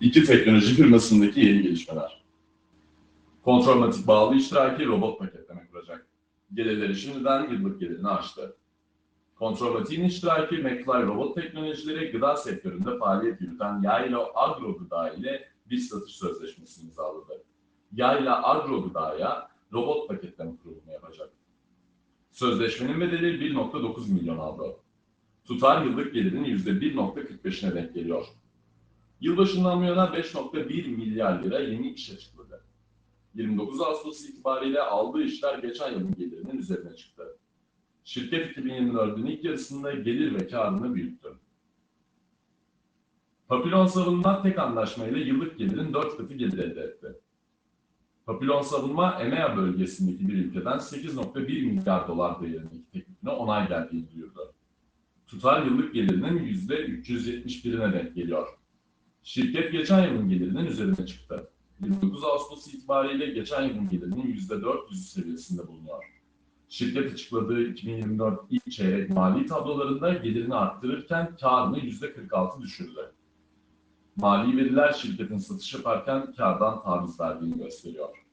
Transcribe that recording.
İki teknoloji firmasındaki yeni gelişmeler. Kontrolmatik bağlı iştiraki robot paketleme kuracak. Gelirleri şimdiden yıllık gelirini aştı. Kontrolmatiğin iştiraki McFly Robot Teknolojileri gıda sektöründe faaliyet yürüten Yayla Agro Gıda ile bir satış sözleşmesi imzaladı. Yayla Agro Gıda'ya robot paketleme kurulumu yapacak. Sözleşmenin bedeli 1.9 milyon avro. Tutar yıllık gelirin %1.45'ine denk geliyor. Yılbaşından bu yana 5.1 milyar lira yeni iş açıkladı. 29 Ağustos itibariyle aldığı işler geçen yılın gelirinin üzerine çıktı. Şirket 2024'ün ilk yarısında gelir ve karını büyüttü. Papillon Savunma tek anlaşmayla yıllık gelirin 4 katı gelir elde etti. Papillon Savunma, EMEA bölgesindeki bir ülkeden 8.1 milyar dolar değerindeki teklifine onay geldiğini duyurdu. Tutar yıllık gelirinin %371'ine denk geliyor. Şirket geçen yılın gelirinin üzerine çıktı. 29 Ağustos itibariyle geçen yılın gelirinin %400 seviyesinde bulunuyor. Şirket açıkladığı 2024 ilk çeyrek mali tablolarında gelirini arttırırken karını %46 düşürdü. Mali veriler şirketin satış yaparken kardan taviz verdiğini gösteriyor.